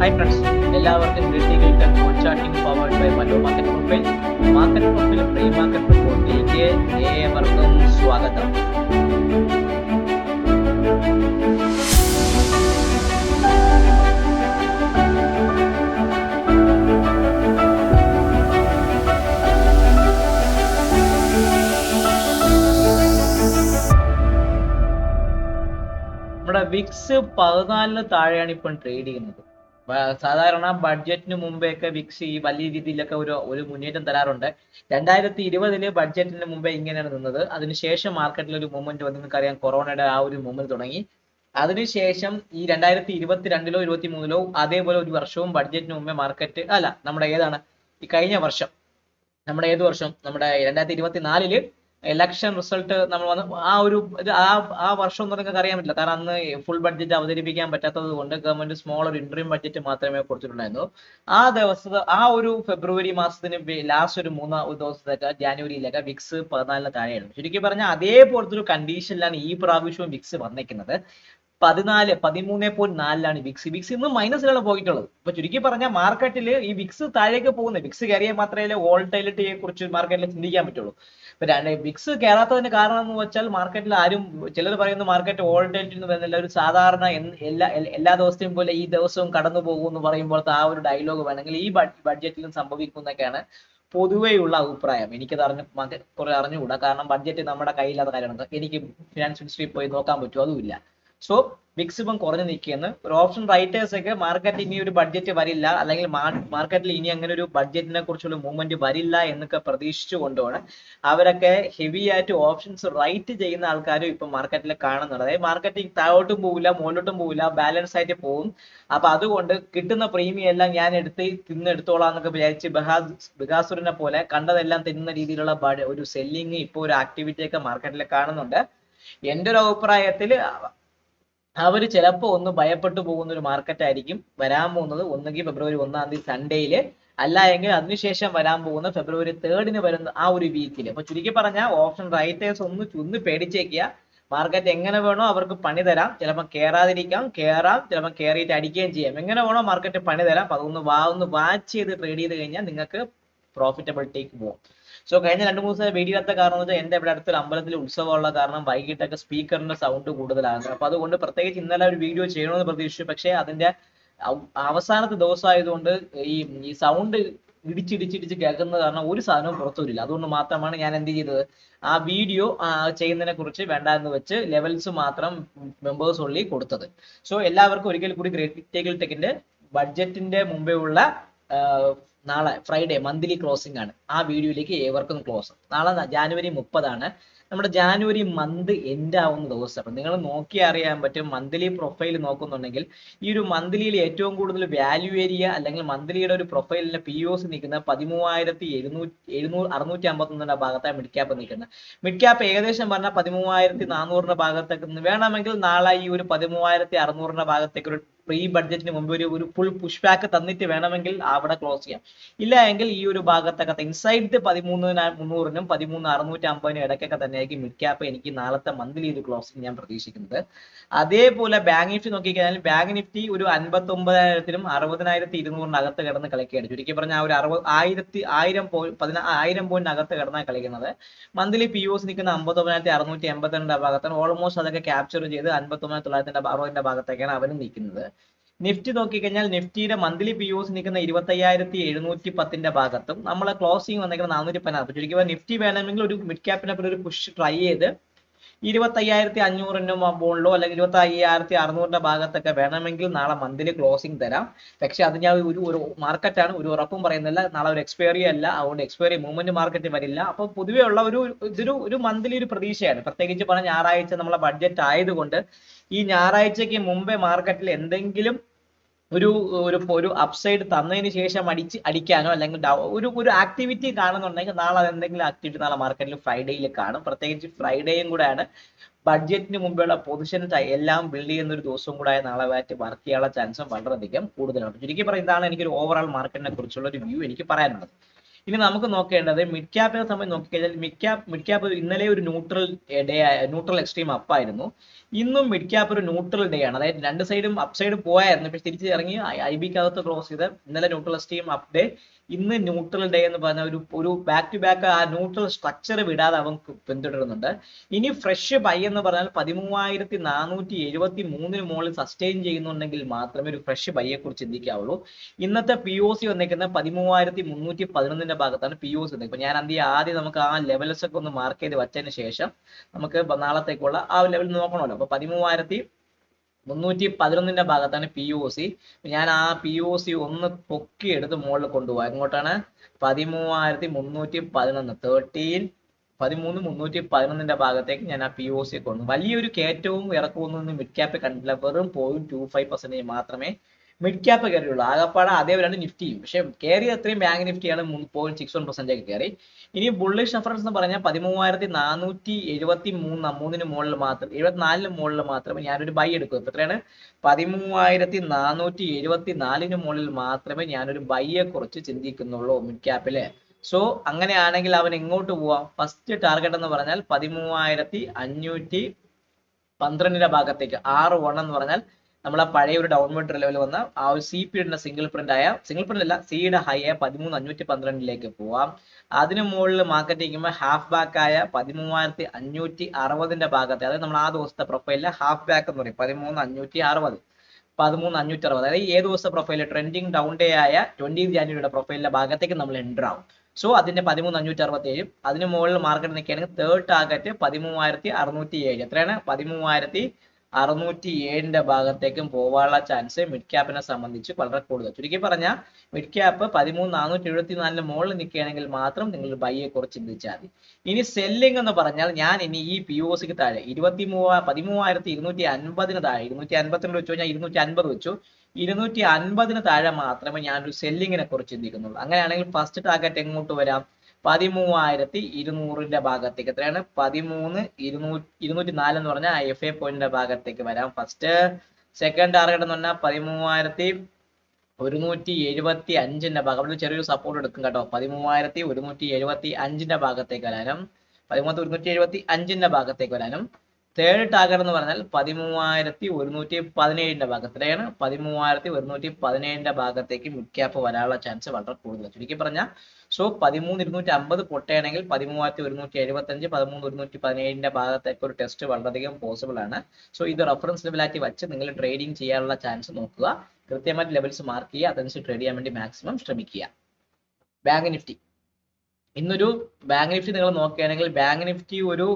Hi friends എല്ലാവർക്കും greeting from charting powered by Mano market profile market profile pre market റിപ്പോർട്ടിലേക്ക് ഏവർക്കും സ്വാഗതം. Vicks പതിനാലിന് താഴെയാണ് ഇപ്പം ട്രേഡ് ചെയ്യുന്നത്. സാധാരണ ബഡ്ജറ്റിന് മുമ്പേയൊക്കെ വിക്സ് ഈ വലിയ രീതിയിലൊക്കെ ഒരു ഒരു മുന്നേറ്റം തരാറുണ്ട്. രണ്ടായിരത്തി ഇരുപതിൽ ബഡ്ജറ്റിന് മുമ്പേ ഇങ്ങനെയാണ് നിന്നത്. അതിനുശേഷം മാർക്കറ്റിൽ ഒരു മൂവ്മെന്റ് വന്നു. നിങ്ങൾക്കറിയാം കൊറോണയുടെ ആ ഒരു മൂവ്മെന്റ് തുടങ്ങി. അതിനുശേഷം ഈ രണ്ടായിരത്തി ഇരുപത്തിരണ്ടിലോ ഇരുപത്തി മൂന്നിലോ അതേപോലെ ഒരു വർഷവും ബഡ്ജറ്റിന് മുമ്പേ മാർക്കറ്റ് അല്ല നമ്മുടെ ഏതാണ്? ഈ കഴിഞ്ഞ വർഷം നമ്മുടെ ഏത് വർഷം? നമ്മുടെ രണ്ടായിരത്തി ഇരുപത്തിനാലിൽ ഇലക്ഷൻ റിസൾട്ട് നമ്മൾ വന്ന് ആ ഒരു ആ ആ വർഷം ഒന്നും നിങ്ങൾക്ക് അറിയാൻ പറ്റില്ല. കാരണം അന്ന് ഫുൾ ബഡ്ജറ്റ് അവതരിപ്പിക്കാൻ പറ്റാത്തത് കൊണ്ട് ഗവൺമെന്റ് സ്മോൾ ഒരു ഇന്റർവ്യൂ ബഡ്ജറ്റ് മാത്രമേ കൊടുത്തിട്ടുണ്ടായിരുന്നു ആ ദിവസത്തെ ആ ഒരു ഫെബ്രുവരി മാസത്തിന് ലാസ്റ്റ് ഒരു മൂന്നാം ദിവസത്തേക്ക് ജാനുവരിയിലേക്ക് വിക്സ് പതിനാലിന് താഴെയായിരുന്നു. ശരിക്കും പറഞ്ഞാൽ അതേപോലത്തെ ഒരു കണ്ടീഷനിലാണ് ഈ പ്രാവശ്യവും വിക്സ് വന്നേക്കുന്നത്. പതിനാല് പതിമൂന്ന് പോയിന്റ് നാലിലാണ് വിക്സ് വിക്സ് ഇന്ന് മൈനസിലാണ് പോയിട്ടുള്ളത്. ഇപ്പൊ ചുരുക്കി പറഞ്ഞാൽ മാർക്കറ്റിൽ ഈ വിക്സ് താഴേക്ക് പോകുന്നത് വിക്സ് കയറിയാൽ മാത്രമേ വോൾട്ടൈലിറ്റിയെ കുറിച്ച് മാർക്കറ്റിൽ ചിന്തിക്കാൻ പറ്റുള്ളൂ. വിക്സ് കയറാത്തതിന് കാരണം എന്ന് വെച്ചാൽ മാർക്കറ്റിൽ ആരും ചിലർ പറയുന്നു മാർക്കറ്റ് ഓൾഡേറ്റ് എന്ന് പറയുന്നില്ല ഒരു സാധാരണ എല്ലാ എല്ലാ ദിവസത്തെയും പോലെ ഈ ദിവസവും കടന്നു പോകും എന്ന് പറയുമ്പോഴത്തെ ആ ഒരു ഡയലോഗ് വേണമെങ്കിൽ ഈ ബഡ്ജറ്റിലും സംഭവിക്കുന്നൊക്കെയാണ് പൊതുവെയുള്ള അഭിപ്രായം. എനിക്കത് അറിഞ്ഞു കുറെ അറിഞ്ഞുകൂടാ. കാരണം ബഡ്ജറ്റ് നമ്മുടെ കയ്യില്ലാത്ത കാര്യമാണ്. എനിക്ക് ഫിനാൻസ് മിനിസ്ട്രിയിൽ പോയി നോക്കാൻ പറ്റുമോ? അതുമില്ല. സോ വിക്സ് ഇപ്പം കുറഞ്ഞു നിൽക്കുകയാണ്. ഒരു ഓപ്ഷൻ റൈറ്റേഴ്സ് ഒക്കെ മാർക്കറ്റ് ഇനി ഒരു ബഡ്ജറ്റ് വരില്ല അല്ലെങ്കിൽ മാർക്കറ്റിൽ ഇനി അങ്ങനെ ഒരു ബഡ്ജറ്റിനെ കുറിച്ചുള്ള മൂവ്മെന്റ് വരില്ല എന്നൊക്കെ പ്രതീക്ഷിച്ചു കൊണ്ടുമാണ് അവരൊക്കെ ഹെവി ആയിട്ട് ഓപ്ഷൻസ് റൈറ്റ് ചെയ്യുന്ന ആൾക്കാരും ഇപ്പൊ മാർക്കറ്റിൽ കാണുന്നുണ്ട് അതായത് മാർക്കറ്റ് താഴോട്ടും പോവില്ല മുകളിലോട്ടും പോവില്ല ബാലൻസ് ആയിട്ട് പോകും. അപ്പൊ അതുകൊണ്ട് കിട്ടുന്ന പ്രീമിയം എല്ലാം ഞാൻ എടുത്ത് തിന്നെടുത്തോളാം എന്നൊക്കെ വിചാരിച്ച് ബഹാസ് ബികാസുറിനെ പോലെ കണ്ടതെല്ലാം തിന്നുന്ന രീതിയിലുള്ള ഒരു സെല്ലിങ് ഇപ്പൊ ഒരു ആക്ടിവിറ്റി ഒക്കെ മാർക്കറ്റിൽ കാണുന്നുണ്ട്. എന്റെ ഒരു അഭിപ്രായത്തിൽ അവർ ചിലപ്പോൾ ഒന്ന് ഭയപ്പെട്ടു പോകുന്ന ഒരു മാർക്കറ്റ് ആയിരിക്കും. വരാൻ പോകുന്നത് ഒന്നുകിൽ ഫെബ്രുവരി ഒന്നാം തീയതി സൺഡേയിൽ അല്ല എങ്കിൽ അതിനുശേഷം വരാൻ പോകുന്ന ഫെബ്രുവരി തേർഡിന് വരുന്ന ആ ഒരു വീക്കിൽ അപ്പൊ ചുരുക്കി പറഞ്ഞാൽ ഓപ്ഷൻ റൈറ്റേഴ്സ് ഒന്ന് ഒന്ന് പേടിച്ചേക്കുക. മാർക്കറ്റ് എങ്ങനെ വേണോ അവർക്ക് പണി തരാം. ചിലപ്പോൾ കയറാതിരിക്കാം കയറാം ചിലപ്പോൾ കയറിയിട്ട് അടിക്കുകയും ചെയ്യാം. എങ്ങനെ വേണോ മാർക്കറ്റ് പണി തരാം. അപ്പൊ അതൊന്ന് വാ ഒന്ന് വാച്ച് ചെയ്ത് ട്രേഡ് ചെയ്ത് കഴിഞ്ഞാൽ നിങ്ങൾക്ക് പ്രോഫിറ്റബിലിറ്റിക്ക് പോകും സോ കഴിഞ്ഞ രണ്ട് മൂന്ന് ദിവസം വീഡിയോ ഇല്ലാത്ത കാരണം വെച്ചാൽ എന്റെ ഇവിടെ അടുത്തൊരു അമ്പലത്തിൽ ഉത്സവമുള്ള കാരണം വൈകിട്ടൊക്കെ സ്പീക്കറിന്റെ സൗണ്ട് കൂടുതലാണ്. അപ്പൊ അതുകൊണ്ട് പ്രത്യേകിച്ച് ഇന്നലെ ഒരു വീഡിയോ ചെയ്യണമെന്ന് പ്രതീക്ഷിച്ചു. പക്ഷേ അതിന്റെ അവ- അവസാനത്തെ ദിവസമായതുകൊണ്ട് ഈ ഈ സൗണ്ട് ഇടിച്ചിടിച്ചിടിച്ച് കേൾക്കുന്ന കാരണം ഒരു സാധനവും പുറത്തുവരില്ല അതുകൊണ്ട് മാത്രമാണ് ഞാൻ എന്ത് ചെയ്തത്? ആ വീഡിയോ ചെയ്യുന്നതിനെ കുറിച്ച് വേണ്ട എന്ന് വെച്ച് ലെവൽസ് മാത്രം മെമ്പേഴ്സ് ഉള്ളി കൊടുത്തത്. സോ എല്ലാവർക്കും ഒരിക്കൽ കൂടി ഗ്രേറ്റ് ടേക്കിൾ ടെക്കിന്റെ ബഡ്ജറ്റിന്റെ മുമ്പേ ഉള്ള നാളെ ഫ്രൈഡേ മന്ത്ലി ക്ലോസിംഗ് ആണ്. ആ വീഡിയോയിലേക്ക് ഏവർക്കും ക്ലോസ് നാളെ ജാനുവരി മുപ്പതാണ്. നമ്മുടെ ജാനുവരി മന്ത് എൻഡ് ആവുന്ന ദിവസം. അപ്പം നിങ്ങൾ നോക്കി അറിയാൻ പറ്റും മന്ത്ലി പ്രൊഫൈൽ നോക്കുന്നുണ്ടെങ്കിൽ ഈ ഒരു മന്ത്ലിയിൽ ഏറ്റവും കൂടുതൽ വാല്യൂ ഏരിയ അല്ലെങ്കിൽ മന്ത്ലിയുടെ ഒരു പ്രൊഫൈലിന്റെ പി ഒസ് നിൽക്കുന്ന പതിമൂവായിരത്തി എഴുന്നൂറ്റി എഴുന്നൂറ് അറുന്നൂറ്റി അമ്പത്തൊന്നിന്റെ ഭാഗത്താണ് മിഡ് ക്യാപ്പ് നിൽക്കുന്നത്. മിഡ് ക്യാപ്പ് ഏകദേശം പറഞ്ഞാൽ പതിമൂവായിരത്തി നാനൂറിന്റെ ഭാഗത്തേക്ക് വേണമെങ്കിൽ നാളെ ഈ ഒരു പതിമൂവായിരത്തി അറുന്നൂറിന്റെ ഭാഗത്തേക്ക് ഒരു പ്രീ ബഡ്ജറ്റിന് മുമ്പ് ഒരു ഒരു ഫുൾ പുഷ് ബാക്ക് തന്നിട്ട് വേണമെങ്കിൽ അവിടെ ക്ലോസ് ചെയ്യാം. ഇല്ല എങ്കിൽ ഈ ഒരു ഭാഗത്തൊക്കെ ഇൻസൈഡ് പതിമൂന്ന് മുന്നൂറിനും പതിമൂന്ന് അറുന്നൂറ്റി അമ്പതിനും ഇടയ്ക്കൊക്കെ തന്നെയായിരിക്കും മിഡ് ക്യാപ്പ് എനിക്ക് നാളത്തെ മന്ത്ലി ഒരു ക്ലോസിംഗ് ഞാൻ പ്രതീക്ഷിക്കുന്നത്. അതേപോലെ ബാങ്ക് നിഫ്റ്റി നോക്കിക്കഴിഞ്ഞാൽ ബാങ്ക് നിഫ്റ്റി ഒരു അൻപത്തി ഒമ്പതിനായിരത്തിനും അറുപതിനായിരത്തി ഇരുന്നൂറിന് അകത്ത് കിടന്ന് കളിക്കുകയാണ് ചുരുക്കി പറഞ്ഞാൽ ഒരു അറുപത് ആയിരത്തി ആയിരം പോയി ആയിരം പോയിന്റ് അകത്ത് കിടന്നാണ് കളിക്കുന്നത്. മന്ത്ലി പി ഒസ് നിൽക്കുന്ന അമ്പത്തൊമ്പതിനായിരത്തി അറുന്നൂറ്റി എൺപത്തിരണ്ടിന്റെ ഭാഗത്താണ്. ഓൾമോസ്റ്റ് അതൊക്കെ ക്യാപ്ചർ ചെയ്ത് അൻപത്തൊമ്പതിനായിരത്തി തൊള്ളായിരത്തിന്റെ അറുപതിന്റെ ഭാഗത്തേക്കാണ് അവനും നിൽക്കുന്നത്. നിഫ്റ്റി നോക്കിക്കഴിഞ്ഞാൽ നിഫ്റ്റിയുടെ മന്ത്ലി പി ഒസ് നിൽക്കുന്ന ഇരുപത്തയ്യായിരത്തി എഴുന്നൂറ്റി പത്തിന്റെ ഭാഗത്തും നമ്മളെ ക്ലോസിംഗ് വന്നിരിക്കുന്ന നാനൂറ്റി പതിനാറ് ചുരുക്കി നിഫ്റ്റി വേണമെങ്കിൽ ഒരു മിഡ് ക്യാപ്പിനെ ഒരു പുഷ് ട്രൈ ചെയ്ത് ഇരുപത്തയ്യായിരത്തി അഞ്ഞൂറിന്റെ മുകളിലോ അല്ലെങ്കിൽ ഇരുപത്തി അയ്യായിരത്തി അറുന്നൂറിന്റെ ഭാഗത്തൊക്കെ വേണമെങ്കിൽ നാളെ മന്ത്ലി ക്ലോസിംഗ് തരാം. പക്ഷെ അത് ഞാൻ ഒരു ഒരു മാർക്കറ്റാണ് ഒരു ഉറപ്പും പറയുന്നില്ല. നാളെ ഒരു എക്സ്പയറി അല്ല. അതുകൊണ്ട് എക്സ്പയറി മൂവ്മെന്റ് മാർക്കറ്റ് വരില്ല. അപ്പൊ പൊതുവേ ഉള്ള ഒരു ഇതൊരു ഒരു മന്ത്ലി ഒരു പ്രതീക്ഷയാണ്. പ്രത്യേകിച്ച് പറഞ്ഞ ഞായറാഴ്ച നമ്മളെ ബഡ്ജറ്റ് ആയതുകൊണ്ട് ഈ ഞായറാഴ്ചക്ക് മുമ്പേ മാർക്കറ്റിൽ എന്തെങ്കിലും ഒരു ഒരു ഒരു അപ്സൈഡ് തന്നതിന് ശേഷം അടിച്ച് അടിക്കാനോ അല്ലെങ്കിൽ ഒരു ഒരു ആക്ടിവിറ്റി കാണുന്നുണ്ടെങ്കിൽ നാളെ അതെന്തെങ്കിലും ആക്ടിവിറ്റി നാളെ മാർക്കറ്റിൽ ഫ്രൈഡേയിൽ കാണും. പ്രത്യേകിച്ച് ഫ്രൈഡേയും കൂടെയാണ് ബഡ്ജറ്റിന് മുമ്പുള്ള പൊസിഷൻ എല്ലാം ബിൽഡ് ചെയ്യുന്ന ഒരു ദിവസവും കൂടെ നാളെ വാറ്റ് വർക്ക് ചെയ്യാനുള്ള ചാൻസും വളരെയധികം കൂടുതലാണ് ചുരുക്കി പറയും ഇതാണ് എനിക്കൊരു ഓവറോൾ മാർക്കറ്റിനെ കുറിച്ചുള്ള ഒരു വ്യൂ എനിക്ക് പറയാനുള്ളത്. ഇനി നമുക്ക് നോക്കേണ്ടത് മിഡ് ക്യാപ്പിനെ സംബന്ധിച്ച് നോക്കിക്കഴിഞ്ഞാൽ മിഡ് ക്യാപ്പ് മിഡ് ക്യാപ്പ് ഇന്നലെ ഒരു ന്യൂട്രൽ ഡേ ന്യൂട്രൽ എക്സ്ട്രീം അപ്പായിരുന്നു ഇന്നും മിഡ് ക്യാപ്പ് ഒരു ന്യൂട്രൽ ഡേ ആണ്. അതായത് രണ്ട് സൈഡും അപ് സൈഡ് പോയായിരുന്നു. പക്ഷെ തിരിച്ച് ഇറങ്ങി ഐ ബിക്ക് അകത്ത് ക്ലോസ് ചെയ്ത് ഇന്നലെ ന്യൂട്രൽ എക്സ്ട്രീം അപ് ഡേ ഇന്ന് ന്യൂട്രൽ ഡേ എന്ന് പറഞ്ഞ ഒരു ഒരു ബാക്ക് ടു ബാക്ക് ആ ന്യൂട്രൽ സ്ട്രക്ചർ വിടാതെ അവൻ പിന്തുടരുന്നുണ്ട്. ഇനി ഫ്രഷ് ബൈ എന്ന് പറഞ്ഞാൽ പതിമൂവായിരത്തി നാനൂറ്റി എഴുപത്തി മൂന്നിന് മുകളിൽ സസ്റ്റെയിൻ ചെയ്യുന്നുണ്ടെങ്കിൽ മാത്രമേ ഒരു ഫ്രഷ് ബൈയെ കുറിച്ച് ചിന്തിക്കാവുള്ളൂ. ഇന്നത്തെ പി ഒ സി വന്നിരിക്കുന്നത് പതിമൂവായിരത്തി മുന്നൂറ്റി പതിനൊന്നിന്റെ ഭാഗത്താണ് പി ഒ സി ഇപ്പൊ ഞാൻ എന്ത് ആദ്യം നമുക്ക് ആ ലെവൽസ് ഒക്കെ ഒന്ന് മാർക്ക് ചെയ്ത് വെച്ചതിന് ശേഷം നമുക്ക് നാളത്തേക്കുള്ള ആ ലെവൽ നോക്കണമല്ലോ. അപ്പൊ പതിമൂവായിരത്തി മുന്നൂറ്റി പതിനൊന്നിന്റെ ഭാഗത്താണ് പി ഒ സി ഞാൻ ആ പി ഒ സി ഒന്ന് പൊക്കി എടുത്ത് മുകളിൽ കൊണ്ടുപോകാം എങ്ങോട്ടാണ്? പതിമൂവായിരത്തി മുന്നൂറ്റി പതിനൊന്ന്. തേർട്ടീൻ പതിമൂന്ന് മുന്നൂറ്റി പതിനൊന്നിന്റെ ഭാഗത്തേക്ക് ഞാൻ ആ പി ഒ സി കൊണ്ടു വലിയൊരു കയറ്റവും ഇറക്കവും ഒന്നും മിഡ് ക്യാപ്പ് കണ്ടില്ല വെറും പോയിന്റ് ടു ഫൈവ് പെർസെന്റേജ് മാത്രമേ മിഡ് ക്യാപ്പ് കയറിയുള്ളൂ ആകപ്പാടെ അതേപോലെയാണ് നിഫ്റ്റിയും പക്ഷെ കയറിയ അത്രയും ബാങ്ക് നിഫ്റ്റിയാണ് പോയിന്റ് സിക്സ് വൺ പെർസെന്റേജ് കയറി ഇനി ബുള്ളിഷ് റെഫറൻസ് എന്ന് പറഞ്ഞാൽ പതിമൂവായിരത്തി നാനൂറ്റി എഴുപത്തി മൂന്ന് മൂന്നിന് മുകളിൽ മാത്രം എഴുപത്തിനാലിന് മുകളിൽ മാത്രമേ ഞാനൊരു ബൈ എടുക്കൂ. ഇപ്പൊ എത്രയാണ്? പതിമൂവായിരത്തി നാനൂറ്റി എഴുപത്തി നാലിന് മുകളിൽ മാത്രമേ ഞാനൊരു ബൈയെ കുറിച്ച് ചിന്തിക്കുന്നുള്ളൂ മിഡ് ക്യാപ്പിൽ സോ അങ്ങനെയാണെങ്കിൽ അവൻ എങ്ങോട്ട് പോവാം? ഫസ്റ്റ് ടാർഗറ്റ് എന്ന് പറഞ്ഞാൽ പതിമൂവായിരത്തി അഞ്ഞൂറ്റി പന്ത്രണ്ടിന്റെ ഭാഗത്തേക്ക് ആറ് വൺ എന്ന് പറഞ്ഞാൽ നമ്മൾ ആ പഴയ ഒരു ഡൗൺവേർഡ് ലെവൽ വന്ന ആ ഒരു സി പിയുടെ സിംഗിൾ പ്രിന്റ് ആയ സിംഗിൾ പ്രിന്റ് അല്ല സിയുടെ ഹൈ ആയ പതിമൂന്ന് അഞ്ഞൂറ്റി പന്ത്രണ്ടിലേക്ക് പോവാം. അതിനു മുകളിൽ മാർക്കറ്റ് ചെയ്യുമ്പോൾ ഹാഫ് ബാക്ക് ആയ പതിമൂവായിരത്തി അഞ്ഞൂറ്റി അറുപതിന്റെ ഭാഗത്തെ അതായത് നമ്മൾ ആ ദിവസത്തെ പ്രൊഫൈലിൽ ഹാഫ് ബാക്ക് എന്ന് പറയും പതിമൂന്ന് അഞ്ഞൂറ്റി അറുപത് പതിമൂന്ന് അഞ്ഞൂറ്റി അറുപത്. അതായത് ഏത് ദിവസത്തെ പ്രൊഫൈലിൽ ട്രെൻഡിങ് ഡൗൺ ഡേ ആയ ട്വന്റി ജാനുവരിയുടെ പ്രൊഫൈലിന്റെ ഭാഗത്തേക്ക് നമ്മൾ എന്റർ ആവും. സോ അതിന്റെ പതിമൂന്ന് അഞ്ഞൂറ്റി അറുപത്തി ഏഴും അതിന് മുകളിൽ മാർക്കറ്റ് നിൽക്കുകയാണെങ്കിൽ തേർഡ് ടാർഗറ്റ് പതിമൂവായിരത്തി അറുന്നൂറ്റി ഏഴ് എത്രയാണ്? പതിമൂവായിരത്തി അറുന്നൂറ്റി ഏഴിന്റെ ഭാഗത്തേക്കും പോവാനുള്ള ചാൻസ് മിഡ് ക്യാപ്പിനെ സംബന്ധിച്ച് വളരെ കൂടുതൽ. ചുരുക്കി പറഞ്ഞാൽ മിഡ് ക്യാപ്പ് പതിമൂന്ന് നാനൂറ്റി എഴുപത്തി നാലിന് മുകളിൽ നിൽക്കുകയാണെങ്കിൽ മാത്രം നിങ്ങൾ ബൈയെ കുറച്ച് ചിന്തിച്ചാൽ മതി. ഇനി സെല്ലിംഗ് എന്ന് പറഞ്ഞാൽ ഞാൻ ഇനി ഈ പി ഒ സിക്ക് താഴെ ഇരുപത്തി മൂവ പതിമൂവായിരത്തി ഇരുന്നൂറ്റി അൻപതിന് താഴെ ഇരുന്നൂറ്റി അൻപത്തിരണ്ട് വെച്ചു ഞാൻ ഇരുന്നൂറ്റി അൻപത് വെച്ചു. ഇരുന്നൂറ്റി അൻപതിന് താഴെ മാത്രമേ ഞാനൊരു സെല്ലിങ്ങിനെ കുറിച്ച് ചിന്തിക്കുന്നുള്ളൂ. അങ്ങനെയാണെങ്കിൽ ഫസ്റ്റ് ടാർഗറ്റ് എങ്ങോട്ട് വരാം? പതിമൂവായിരത്തി ഇരുന്നൂറിന്റെ ഭാഗത്തേക്ക്. എത്രയാണ്? പതിമൂന്ന് ഇരുന്നൂറ്റി ഇരുന്നൂറ്റി നാല് എന്ന് പറഞ്ഞാൽ എഫ് എ പോയിന്റിന്റെ ഭാഗത്തേക്ക് വരാം. ഫസ്റ്റ് സെക്കൻഡ് ടാർഗറ്റ് എന്ന് പറഞ്ഞാൽ പതിമൂവായിരത്തി ഒരുന്നൂറ്റി എഴുപത്തി അഞ്ചിന്റെ ഭാഗം. അവിടെ ചെറിയൊരു സപ്പോർട്ട് എടുക്കും കേട്ടോ. പതിമൂവായിരത്തി ഒരുന്നൂറ്റി എഴുപത്തി അഞ്ചിന്റെ ഭാഗത്തേക്ക് വരാനും പതിമൂവായിരത്തി ഒരുന്നൂറ്റി എഴുപത്തി അഞ്ചിന്റെ ഭാഗത്തേക്ക് വരാനും തേർഡ് ടാഗർ എന്ന് പറഞ്ഞാൽ പതിമൂവായിരത്തി ഒരുന്നൂറ്റി പതിനേഴിന്റെ ഭാഗത്ത്. എത്രയാണ് പതിമൂവായിരത്തി ഒരുന്നൂറ്റി പതിനേഴിന്റെ ഭാഗത്തേക്ക് മിഡ് ക്യാപ്പ് വരാനുള്ള ചാൻസ് വളരെ കൂടുതൽ. ചുരുക്കി പറഞ്ഞാൽ സോ പതിമൂന്ന് ഇരുന്നൂറ്റി അമ്പത് പൊട്ടുകയാണെങ്കിൽ പതിമൂവായിരത്തി ഒരുന്നൂറ്റി എഴുപത്തി അഞ്ച് പതിമൂന്ന് ഒരുന്നൂറ്റി പതിനേഴിന്റെ ഭാഗത്തേക്ക് ഒരു ടെസ്റ്റ് വളരെയധികം പോസിബിൾ ആണ്. സോ ഇത് റെഫറൻസ് ലെവലാക്കി വെച്ച് നിങ്ങൾ ട്രേഡിംഗ് ചെയ്യാനുള്ള ചാൻസ് നോക്കുക. കൃത്യമായിട്ട് ലെവൽസ് മാർക്ക് ചെയ്യുക. അതനുസരിച്ച് ട്രേഡ് ചെയ്യാൻ വേണ്ടി മാക്സിമം ശ്രമിക്കുക. ബാങ്ക് നിഫ്റ്റി ഇന്നൊരു ബാങ്ക് നിഫ്റ്റി നിങ്ങൾ നോക്കുകയാണെങ്കിൽ ബാങ്ക് നിഫ്റ്റി ഒരു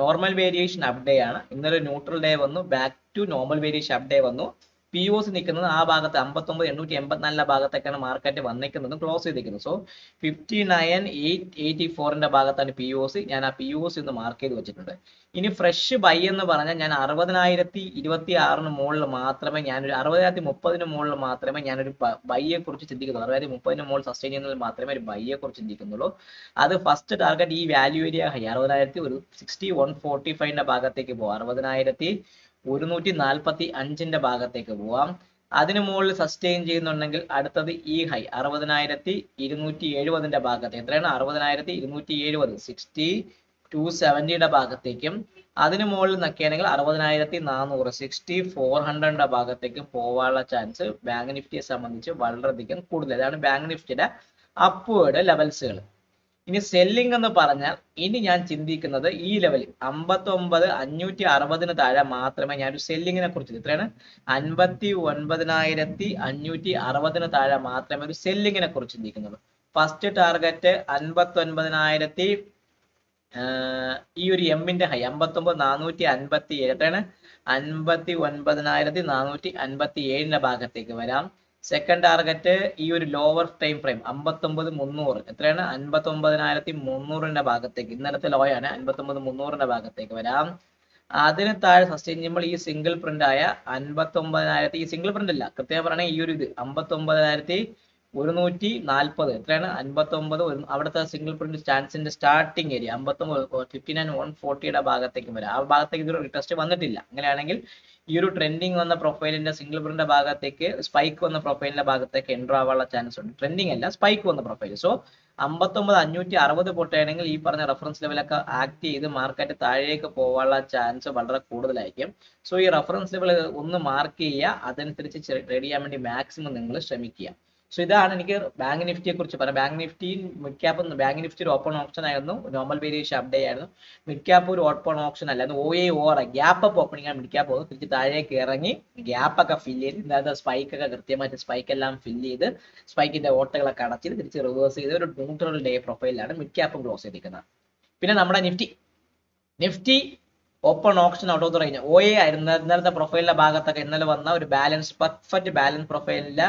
നോർമൽ വേരിയേഷൻ അപ്ഡേ ആണ്. ഇന്നലെ ന്യൂട്രൽ ഡേ വന്നു back to normal variation up day വന്നു. പി ഒ സി നിൽക്കുന്നത് ആ ഭാഗത്ത് അമ്പത്തൊമ്പത് എണ്ണൂറ്റി എൺപത്തിനാലിന്റെ ഭാഗത്തേക്കാണ് മാർക്കറ്റ് വന്നിരിക്കുന്നതും ക്ലോസ് ചെയ്തിരിക്കുന്നത്. So fifty nine eight eighty ഫോറിന്റെ ഭാഗത്താണ് പി ഒ സി ഞാൻ ആ പി ഒ സി ഒന്ന് മാർക്ക് ചെയ്ത് വെച്ചിട്ടുണ്ട്. ഇനി ഫ്രഷ് ബൈ എന്ന് പറഞ്ഞാൽ ഞാൻ അറുപതിനായിരത്തി ഇരുപത്തി ആറിന് മുകളിൽ മാത്രമേ ഞാനൊരു അറുപതിനായിരത്തി മുപ്പതിന് മുകളിൽ മാത്രമേ ഞാനൊരു ബൈയെ കുറിച്ച് ചിന്തിക്കുന്നുള്ളൂ. അറുപതിനായിരത്തി മുപ്പതിന് മുകളിൽ സസ്റ്റെയിൻ ചെയ്യുന്നതിൽ മാത്രമേ ഒരു ബൈയെ കുറിച്ച് ചിന്തിക്കുന്നുള്ളൂ. അത് ഫസ്റ്റ് ടാർഗറ്റ് ഈ വാല്യൂ ഏരിയ ഹൈ അറുപതിനായിരത്തി ഒരു സിക്സ്റ്റി വൺ ഫോർട്ടി ഫൈവിന്റെ ഭാഗത്തേക്ക് പോകും അറുപതിനായിരത്തി ഒരുന്നൂറ്റി നാൽപ്പത്തി അഞ്ചിന്റെ ഭാഗത്തേക്ക് പോവാം. അതിന് മുകളിൽ സസ്റ്റെയിൻ ചെയ്യുന്നുണ്ടെങ്കിൽ അടുത്തത് ഈ ഹൈ അറുപതിനായിരത്തി ഇരുന്നൂറ്റി എഴുപതിന്റെ ഭാഗത്ത്. എത്രയാണ്? അറുപതിനായിരത്തി ഇരുന്നൂറ്റി എഴുപത് സിക്സ്റ്റി ടു സെവന്റിയുടെ ഭാഗത്തേക്കും. അതിന് മുകളിൽ നിൽക്കുകയാണെങ്കിൽ അറുപതിനായിരത്തി നാനൂറ് സിക്സ്റ്റി ഫോർ ഹൺഡ്രഡിന്റെ ഭാഗത്തേക്ക് പോകാനുള്ള ചാൻസ് ബാങ്ക് നിഫ്റ്റിയെ സംബന്ധിച്ച് വളരെയധികം കൂടുതൽ. അതാണ് ബാങ്ക് നിഫ്റ്റിയുടെ അപ്വേർഡ് ലെവൽസുകൾ ഇനി സെല്ലിംഗ് എന്ന് പറഞ്ഞാൽ ഇനി ഞാൻ ചിന്തിക്കുന്നത് ഈ ലെവലിൽ അമ്പത്തി ഒമ്പത് അഞ്ഞൂറ്റി അറുപതിന് താഴെ മാത്രമേ ഞാൻ ഒരു സെല്ലിങ്ങിനെ കുറിച്ച് എത്രയാണ് അൻപത്തി ഒൻപതിനായിരത്തി അഞ്ഞൂറ്റി അറുപതിന് താഴെ മാത്രമേ ഒരു സെല്ലിങ്ങിനെ കുറിച്ച് ചിന്തിക്കുന്നുള്ളൂ ഫസ്റ്റ് ടാർഗറ്റ് അൻപത്തി ഒൻപതിനായിരത്തി ഈ ഒരു എമ്മിന്റെ ഹൈ അമ്പത്തി ഒമ്പത് നാനൂറ്റി അൻപത്തി ഏഴ് എത്രയാണ്? അൻപത്തി ഒൻപതിനായിരത്തി നാനൂറ്റി അൻപത്തി ഏഴിന്റെ ഭാഗത്തേക്ക് വരാം. സെക്കൻഡ് ടാർഗറ്റ് ഈ ഒരു ലോവർ ടൈം ഫ്രെയിം അമ്പത്തൊമ്പത് മുന്നൂറ്. എത്രയാണ്? അൻപത്തി ഒമ്പതിനായിരത്തി മുന്നൂറിന്റെ ഭാഗത്തേക്ക്. ഇന്നലത്തെ ലോ ആണ്. അൻപത്തൊമ്പത് മുന്നൂറിന്റെ ഭാഗത്തേക്ക് വരാം. അതിന് താഴെ സസ്റ്റെയിൻ ചെയ്യുമ്പോൾ ഈ സിംഗിൾ പ്രിന്റ് ആയ അൻപത്തൊമ്പതിനായിരത്തി ഈ സിംഗിൾ പ്രിന്റ് അല്ല കൃത്യമായി പറയുകയാണെങ്കിൽ ഈ ഒരു ഇത്. അമ്പത്തൊമ്പതിനായിരത്തി ഒരുന്നൂറ്റി നാൽപ്പത്. എത്രയാണ്? അൻപത്തൊമ്പത് അവിടുത്തെ സിംഗിൾ പ്രിന്റ് സ്റ്റാൻസിന്റെ സ്റ്റാർട്ടിംഗ് ഏരിയ അമ്പത്തൊമ്പത് ഫിഫ്റ്റി നയൻ വൺ ഫോർട്ടിയുടെ ഭാഗത്തേക്ക് വരാം. ആ ഭാഗത്തേക്ക് ഇതൊരു റിക്വസ്റ്റ് വന്നിട്ടില്ല. അങ്ങനെയാണെങ്കിൽ ഈ ഒരു ട്രെൻഡിങ് വന്ന പ്രൊഫൈലിന്റെ സിംഗിൾ പ്രിന്റ് ഭാഗത്തേക്ക് സ്പൈക്ക് വന്ന പ്രൊഫൈലിന്റെ ഭാഗത്തേക്ക് എൻട്രോ ആവാനുള്ള ചാൻസ് ഉണ്ട്. ട്രെൻഡിങ് അല്ല സ്പൈക്ക് വന്ന പ്രൊഫൈൽ സോ അമ്പത്തൊമ്പത് അഞ്ഞൂറ്റി അറുപത് പൊട്ടുകയാണെങ്കിൽ ഈ പറഞ്ഞ റെഫറൻസ് ലെവലൊക്കെ ആക്ട് ചെയ്ത് മാർക്കറ്റ് താഴേക്ക് പോകാനുള്ള ചാൻസ് വളരെ കൂടുതലായിരിക്കും. സോ ഈ റെഫറൻസ് ലെവൽ ഒന്ന് മാർക്ക് ചെയ്യുക അതനുസരിച്ച് ട്രേഡ് ചെയ്യാൻ വേണ്ടി മാക്സിമം നിങ്ങൾ ശ്രമിക്കുക. സോ ഇതാണ് എനിക്ക് ബാങ്ക് നിഫ്റ്റിയെ കുറിച്ച് പറയാം bank nifty mid cap bank nifty ഒരു ഓപ്പൺ ഓപ്ഷൻ ആയിരുന്നു. നോർമൽ വേരിയേഷൻ അപ്ഡേ ആയിരുന്നു. മിഡ് ക്യാപ്പ് ഒരു ഓപ്പൺ ഓപ്ഷൻ അല്ലായിരുന്നു O A or gap up opening ആണ് മിഡ് ക്യാപ്പ് പോകുന്നത് തിരിച്ച് താഴേക്ക് ഇറങ്ങി ഗ്യാപ്പ് ഒക്കെ ഫില്ല് ചെയ്ത് എന്താ സ്പൈക്ക് ഒക്കെ കൃത്യമായിട്ട് സ്പൈക്ക് എല്ലാം ഫില്ല് ചെയ്ത് സ്പൈക്കിന്റെ ഓട്ടകളൊക്കെ അടച്ചിട്ട് തിരിച്ച് റിവേഴ്സ് ചെയ്ത് ഒരു ന്യൂട്രൽ ഡേ പ്രൊഫൈലാണ് മിഡ് ക്യാപ്പ് ക്ലോസ് ചെയ്തിരിക്കുന്നത്. പിന്നെ നമ്മുടെ nifty nifty open option out of കഴിഞ്ഞു ഒ എ ആയിരുന്നു ഇന്നലത്തെ പ്രൊഫൈലിന്റെ ഭാഗത്തൊക്കെ ഇന്നലെ വന്ന ഒരു ബാലൻസ് പെർഫെക്റ്റ് ബാലൻസ് പ്രൊഫൈലിന്റെ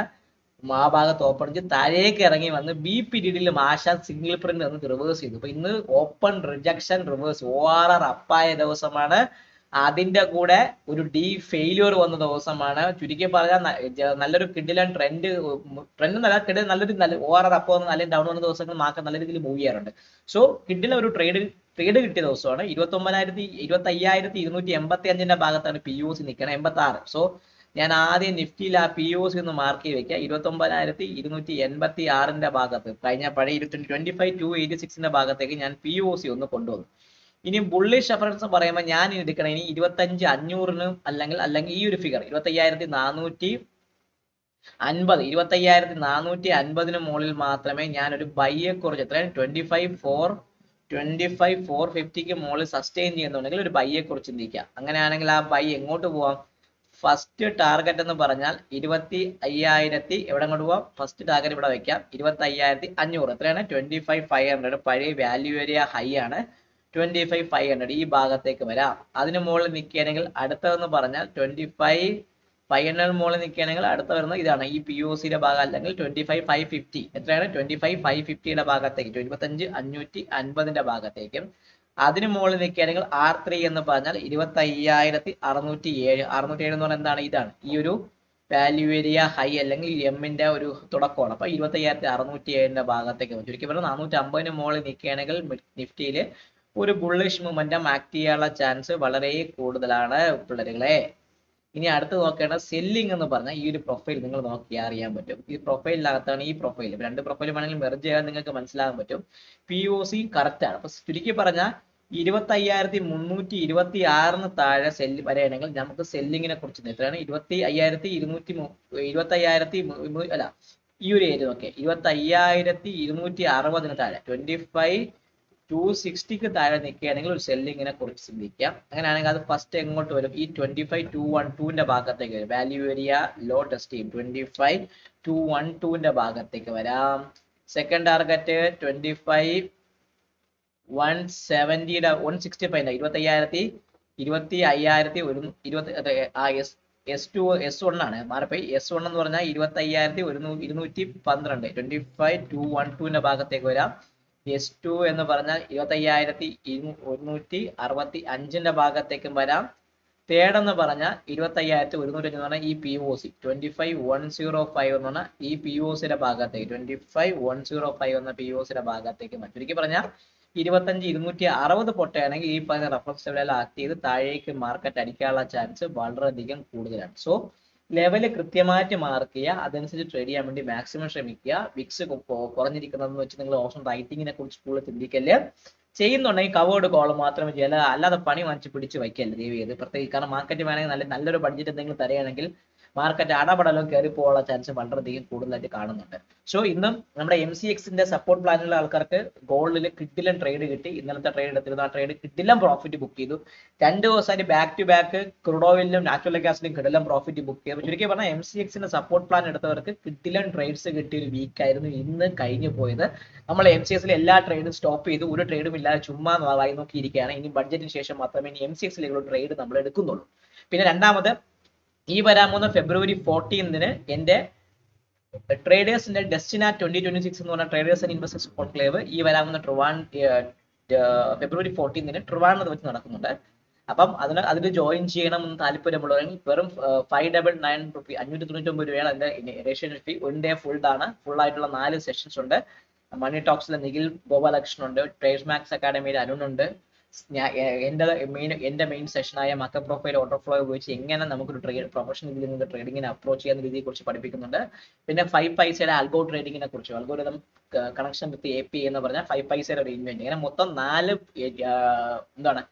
ആ ഭാഗത്ത് ഓപ്പൺ ചെയ്ത് താഴേക്ക് ഇറങ്ങി വന്ന് ബി പിരീഡിൽ മാഷാൻ സിംഗിൾ പ്രിന്റ് വന്ന് റിവേഴ്സ് ചെയ്തു. അപ്പൊ ഇന്ന് open rejection reverse O R R അപ്പായ ദിവസമാണ്. അതിന്റെ കൂടെ ഒരു ഡി ഫെയിലിയർ വന്ന ദിവസമാണ്. ചുരുക്കി പറഞ്ഞാൽ നല്ലൊരു കിഡിലൻ ട്രെൻഡ് ട്രെൻഡ് നല്ല കിഡിൽ നല്ലൊരു നല്ല ഒ ആർ ആർ അപ്പ് വന്ന് നല്ല ഡൗൺ വന്ന ദിവസങ്ങൾ മാർക്ക് നല്ല രീതിയിൽ മൂവ് ചെയ്യാറുണ്ട്. സോ കിഡിലെ ഒരു ട്രേഡ് ട്രേഡ് കിട്ടിയ ദിവസമാണ്. ഇരുപത്തി ഒമ്പതിനായിരത്തി ഇരുപത്തി അയ്യായിരത്തി ഇരുന്നൂറ്റി എൺപത്തി അഞ്ചിന്റെ ഭാഗത്താണ് പി യു സി നിൽക്കുന്നത് എൺപത്തി ആറ് സോ ഞാൻ ആദ്യം നിഫ്റ്റിയിൽ ആ പി ഒ സി ഒന്ന് മാർക്ക് ചെയ്ത് വെക്കുക. ഇരുപത്തി ഒമ്പതിനായിരത്തി ഇരുന്നൂറ്റി എൺപത്തി ആറിന്റെ ഭാഗത്ത്. കഴിഞ്ഞ പഴയ ഇരുപത്തി ട്വന്റി ഫൈവ് ടു എയ്റ്റി സിക്സിന്റെ ഭാഗത്തേക്ക് ഞാൻ പി ഒ സി ഒന്ന് കൊണ്ടുവന്നു. ഇനി ബുള്ളിഷ് റെഫറൻസ് പറയുമ്പോൾ ഞാൻ എടുക്കണം. ഇനി ഇരുപത്തഞ്ച് അഞ്ഞൂറിന് അല്ലെങ്കിൽ അല്ലെങ്കിൽ ഈ ഒരു ഫിഗർ ഇരുപത്തി അയ്യായിരത്തി നാനൂറ്റി അൻപത് ഇരുപത്തി അയ്യായിരത്തി നാനൂറ്റി അൻപതിന് മുകളിൽ മാത്രമേ ഞാൻ ഒരു ബൈയെ കുറിച്ച് എത്രയാണ് twenty five four twenty five four ഫിഫ്റ്റിക്ക് മുകളിൽ സസ്റ്റെയിൻ ചെയ്യുന്നുണ്ടെങ്കിൽ ഒരു ബൈയെ കുറിച്ച് ചിന്തിക്കുക. അങ്ങനെയാണെങ്കിൽ ആ ബൈ എങ്ങോട്ട് പോവാം? ഫസ്റ്റ് ടാർഗറ്റ് എന്ന് പറഞ്ഞാൽ ഇരുപത്തി അയ്യായിരത്തി എവിടെ കൊണ്ട് പോവാം? ഫസ്റ്റ് ടാർഗറ്റ് ഇവിടെ വെക്കാം. ഇരുപത്തി അയ്യായിരത്തി അഞ്ഞൂറ് എത്രയാണ്? ട്വന്റി ഫൈവ് ഫൈവ് ഹൺഡ്രഡ് പഴയ വാല്യൂ ഏരിയ ഹൈ ആണ്. ട്വന്റി ഫൈവ് ഫൈവ് ഹൺഡ്രഡ് ഈ ഭാഗത്തേക്ക് വരാം. അതിന് മുകളിൽ നിൽക്കുകയാണെങ്കിൽ അടുത്തതെന്ന് പറഞ്ഞാൽ ട്വന്റി ഫൈവ് ഫൈവ് ഹൺഡ്രഡ് മുകളിൽ നിൽക്കുകയാണെങ്കിൽ അടുത്ത വരുന്നത് ഇതാണ്. ഈ പി ഒ സിയുടെ ഭാഗം അല്ലെങ്കിൽ ട്വന്റി ഫൈവ് ഫൈവ് ഫിഫ്റ്റി എത്രയാണ്? ട്വന്റി ഫൈവ് ഫൈവ് ഫിഫ്റ്റിയുടെ ഭാഗത്തേക്ക് ഇരുപത്തഞ്ച് അഞ്ഞൂറ്റി അൻപതിന്റെ ഭാഗത്തേക്കും. അതിന് മുകളിൽ നിൽക്കുകയാണെങ്കിൽ ആർ ത്രീ എന്ന് പറഞ്ഞാൽ ഇരുപത്തി അയ്യായിരത്തി അറുന്നൂറ്റി ഏഴ് അറുന്നൂറ്റി ഏഴ് എന്ന് പറഞ്ഞാൽ എന്താണ്? ഇതാണ്. ഈ ഒരു വാല്യൂ ഏരിയ ഹൈ അല്ലെങ്കിൽ എമ്മിന്റെ ഒരു തുടക്കമാണ്. അപ്പൊ ഇരുപത്തി അയ്യായിരത്തി അറുന്നൂറ്റി ഏഴിന്റെ ഭാഗത്തേക്ക് വരും. ചുരുക്കി പറഞ്ഞാൽ നാനൂറ്റി അമ്പതിന് മുകളിൽ നിൽക്കുകയാണെങ്കിൽ നിഫ്റ്റിയിൽ ഒരു ബുള്ളിഷ് മൊമെന്റം ആക്ട് ചെയ്യാനുള്ള ചാൻസ് വളരെ കൂടുതലാണ് പിള്ളേരുകളെ. ഇനി അടുത്ത് നോക്കേണ്ട സെല്ലിംഗ് എന്ന് പറഞ്ഞാൽ ഈ ഒരു പ്രൊഫൈൽ നിങ്ങൾ നോക്കിയാൽ അറിയാൻ പറ്റും. ഈ പ്രൊഫൈലിനകത്താണ് ഈ പ്രൊഫൈൽ രണ്ട് പ്രൊഫൈൽ വേണമെങ്കിൽ മെർജ് ചെയ്യാൻ നിങ്ങൾക്ക് മനസ്സിലാകാൻ പറ്റും. പി ഒ സി കറക്റ്റ് ആണ്. അപ്പൊ ചുരുക്കി പറഞ്ഞാൽ ഇരുപത്തി അയ്യായിരത്തി മുന്നൂറ്റി ഇരുപത്തി ആറിന് താഴെ സെല്ല് വരെയാണെങ്കിൽ നമുക്ക് സെല്ലിങ്ങിനെ കുറിച്ച് എത്രയാണ് ഇരുപത്തി അയ്യായിരത്തി ഇരുന്നൂറ്റി ഇരുപത്തി അയ്യായിരത്തി അല്ല ഈ ഒരു ഏരിയ നോക്കിയാൽ ഇരുപത്തി അയ്യായിരത്തി ഇരുന്നൂറ്റി അറുപതിന് താഴെ. ട്വന്റി ഫൈവ് ടു സിക്സ്റ്റിക്ക് താഴെ നിൽക്കുകയാണെങ്കിൽ ഒരു സെല്ലിങ്ങിനെ കുറിച്ച് ചിന്തിക്കാം അങ്ങനെയാണെങ്കിൽ അത് ഫസ്റ്റ് എങ്ങോട്ട് വരും? ഈ ട്വന്റി ഫൈവ് ടു വൺ ടുവിന്റെ ഭാഗത്തേക്ക് വരും. വാല്യൂ ഏരിയ ലോ ടെസ്റ്റ് ചെയ്യും. ട്വന്റി ഫൈവ് ടു വൺ ടുവിന്റെ ഭാഗത്തേക്ക് വരാം. Second target twenty five one സെവന്റിയുടെ one sixty five ഇരുപത്തി അയ്യായിരത്തി ഇരുപത്തി അയ്യായിരത്തി ഒരു ഇരുപത്തി ആ S S two S one ആണ്. മാറിപ്പോയി. എസ് വൺ എന്ന് പറഞ്ഞാൽ ഇരുപത്തി അയ്യായിരത്തി ഒരു ഇരുന്നൂറ്റി പന്ത്രണ്ട്. ട്വന്റി ഫൈവ് ടു വൺ ടുവിന്റെ ഭാഗത്തേക്ക് വരാം. എസ് ടു എന്ന് പറഞ്ഞാൽ ഇരുപത്തി അയ്യായിരത്തി ഒരുന്നൂറ്റി അറുപത്തി അഞ്ചിന്റെ ഭാഗത്തേക്കും വരാം. തേർഡ് എന്ന് പറഞ്ഞാൽ ഇരുപത്തി അയ്യായിരത്തി ഒരുന്നൂറ്റി അഞ്ച് പറഞ്ഞാൽ ഈ P O C twenty five one zero five എന്ന് പറഞ്ഞാൽ ഈ പി ഒ സിയുടെ ഭാഗത്തേക്ക് twenty five one zero five എന്ന പി ഒ സിയുടെ ഭാഗത്തേക്ക് മാറ്റും ചുരുക്കി പറഞ്ഞാൽ ഇരുപത്തഞ്ച് ഇരുന്നൂറ്റി അറുപത് പൊട്ടയാണെങ്കിൽ ഈ പറഞ്ഞ റെഫറൻസ് ലെവലിൽ ആക്ട് ചെയ്ത് താഴേക്ക് മാർക്കറ്റ് അടിക്കാനുള്ള ചാൻസ് വളരെയധികം കൂടുതലാണ്. സോ ലെവൽ കൃത്യമായിട്ട് മാർക്ക് ചെയ്യുക അതനുസരിച്ച് ട്രേഡ് ചെയ്യാൻ വേണ്ടി മാക്സിമം ശ്രമിക്കുക. വിക്സ് കുറഞ്ഞിരിക്കുന്നതെന്ന് വെച്ച് നിങ്ങൾ ഓപ്ഷൻ റൈറ്റിങ്ങിനെ കുറിച്ച് കൂടുതൽ ചിന്തിക്കൽ. ചെയ്യുന്നുണ്ടെങ്കിൽ കവേർഡ് കോൾ മാത്രമേ ചെയ്യല്ല അല്ലാതെ പണി വാങ്ങിച്ച് പിടിച്ച് വയ്ക്കല്ലേ ദയവ് ചെയ്ത് പ്രത്യേകിച്ച് കാരണം മാർക്കറ്റ് വേണമെങ്കിൽ നല്ല നല്ലൊരു ബഡ്ജറ്റ് എന്തെങ്കിലും തരികയാണെങ്കിൽ മാർക്കറ്റ് അടപടലും കയറി പോകാനുള്ള ചാൻസ് വളരെയധികം കൂടുതലായിട്ട് കാണുന്നുണ്ട്. സോ ഇന്നും നമ്മുടെ എം സി എക്സിന്റെ സപ്പോർട്ട് പ്ലാനിലുള്ള ആൾക്കാർക്ക് ഗോൾഡിൽ കിട്ടിലും ട്രേഡ് കിട്ടി. ഇന്നലത്തെ ട്രേഡ് എടുത്തിരുന്ന. ആ ട്രേഡ് കിട്ടിലും പ്രോഫിറ്റ് ബുക്ക് ചെയ്തു. രണ്ട് ദിവസമായിട്ട് ബാക്ക് ടു ബാക്ക് ക്രൂഡോയിലും നാച്ചുറൽ ഗ്യാസിലും കിഡിലൻ പ്രോഫിറ്റ് ബുക്ക് ചെയ്തു. ചുരുക്കി പറഞ്ഞാൽ എം സി എക്സിന്റെ സപ്പോർട്ട് പ്ലാൻ എടുത്തവർക്ക് കിട്ടിലും ട്രേഡ്സ് കിട്ടിയ ഒരു വീക്ക് ആയിരുന്നു ഇന്ന് കഴിഞ്ഞു പോയത്. നമ്മൾ എം സി എക്സിൽ എല്ലാ ട്രേഡും സ്റ്റോപ്പ് ചെയ്തു. ഒരു ട്രേഡും ഇല്ലാതെ ചുമ്മാ വായി നോക്കിയിരിക്കുകയാണ്. ഇനി ബഡ്ജറ്റിന് ശേഷം മാത്രമേ ഇനി എം സി എക്സിലേക്കുള്ള ട്രേഡ് നമ്മൾ എടുക്കുന്നുള്ളൂ. പിന്നെ രണ്ടാമത് ഈ വരാൻ പോകുന്ന ഫെബ്രുവരി ഫോർട്ടീൻതിന് എന്റെ ട്രേഡേഴ്സിന്റെ ഡെസ്റ്റിന ട്വന്റി ട്വന്റി സിക്സ് എന്ന് പറഞ്ഞ ട്രേഡേഴ്സ് ആൻഡ് ഇൻവെസ്റ്റേഴ്സ് കോൺക്ലേവ് ഈ വരാവുന്ന ട്രിവാൻ ഫെബ്രുവരി ഫോർട്ടീൻതിന് ട്രിവാൻഡ്രത്ത് വെച്ച് നടക്കുന്നുണ്ട്. അപ്പം അതിന് അതിൽ ജോയിൻ ചെയ്യണമെന്ന് താല്പര്യമുള്ളവരെങ്കിൽ വെറും ഫൈവ് ഡബിൾ നയൻ റുപ്പി അഞ്ഞൂറ്റി തൊണ്ണൂറ്റി ഒമ്പത് രൂപയാണ് അതിന്റെ registration fee one day full ആണ്. ഫുൾ ആയിട്ടുള്ള നാല് സെഷൻസ് ഉണ്ട്. മണി ടോക്സിലെ നിഖിൽ ഗോപാലകൃഷ്ണൻ ഉണ്ട്. ട്രേഡ് മാക്സ് അക്കാഡമിയിൽ അരുൺ ഉണ്ട്. ഞാൻ എന്റെ മെയിൻ എന്റെ മെയിൻ സെഷനായ മക്ക പ്രൊഫൈൽ ഓട്ടോ ഫ്ലോ ഉപയോഗിച്ച് എങ്ങനെ നമുക്കൊരു ട്രേഡ് പ്രൊഫഷണൽ ഇതിൽ നിന്ന് ട്രേഡിങ്ങിനെ അപ്രോച്ച് ചെയ്യുന്ന രീതിയെ കുറിച്ച് പഠിപ്പിക്കുന്നുണ്ട്. പിന്നെ ഫൈവ് പൈസയുടെ അൽഗോ ട്രേഡിങ്ങിനെ കുറിച്ച് algorithm connection with A P എന്ന് പറഞ്ഞാൽ ഫൈവ് പൈസയുടെ ഒരു ഇൻവെന്റ് ഇങ്ങനെ മൊത്തം നാല് എന്താണ്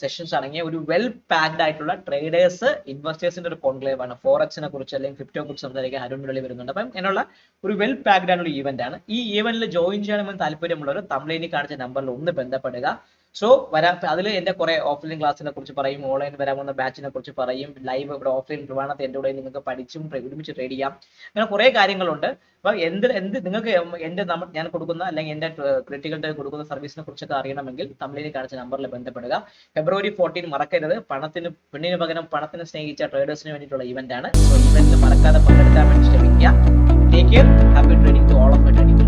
സെഷൻസ് അടങ്ങിയ ഒരു വെൽ പാക്ഡ് ആയിട്ടുള്ള ട്രേഡേഴ്സ് ഇൻവെസ്റ്റേഴ്സിന്റെ ഒരു കോൺക്ലേവ് ആണ്. ഫോറക്സിനെ കുറിച്ച് അല്ലെങ്കിൽ ഫിഫ്റ്റോ കുറിച്ച് സംസാരിക്കാൻ അരുൺ മുരളി വരുന്നുണ്ട്. അപ്പം എന്നുള്ള ഒരു വെൽ പാക്ഡ് ആയിട്ടുള്ള ഈവന്റ് ആണ്. ഈ ഈവന്റിൽ ജോയിൻ ചെയ്യണമെന്ന് താല്പര്യമുള്ളവർ തമിഴിനി കാണിച്ച നമ്പറിൽ ഒന്ന് ബന്ധപ്പെടുക. സോ വരാ. അതിൽ എന്റെ കുറെ ഓഫ്ലൈൻ ക്ലാസ്സിനെ കുറിച്ച് പറയും ഓൺലൈൻ വരാവുന്ന ബാച്ചിനെ കുറിച്ച് പറയും ലൈവ് ഇവിടെ ഓഫ്ലൈൻ പ്രമാണത്തെ എന്റെ കൂടെ നിങ്ങൾക്ക് പഠിച്ചും ഒരുമിച്ച് ട്രേഡ് ചെയ്യാം. അങ്ങനെ കുറെ കാര്യങ്ങളുണ്ട്. അപ്പൊ എന്ത് എന്ത് നിങ്ങൾക്ക് എന്റെ നമ്മൾ ഞാൻ കൊടുക്കുന്ന അല്ലെങ്കിൽ എന്റെ ക്രിട്ടികളുടെ കൊടുക്കുന്ന സർവീസിനെ കുറിച്ചൊക്കെ അറിയണമെങ്കിൽ തമിഴിനി കാണിച്ച നമ്പറിൽ ബന്ധപ്പെടുക. ഫെബ്രുവരി ഫോർട്ടീൻ മറക്കരുത്. പണത്തിന് പെണ്ണിന് പകരം പണത്തിന് സ്നേഹിച്ച ട്രേഡേഴ്സിന് വേണ്ടിയിട്ടുള്ള ഇവന്റ് ആണ്. സോ മറക്കാതെ പങ്കെടുക്കാൻ വേണ്ടി ശ്രമിക്കുക. Take care happy trading to all of trading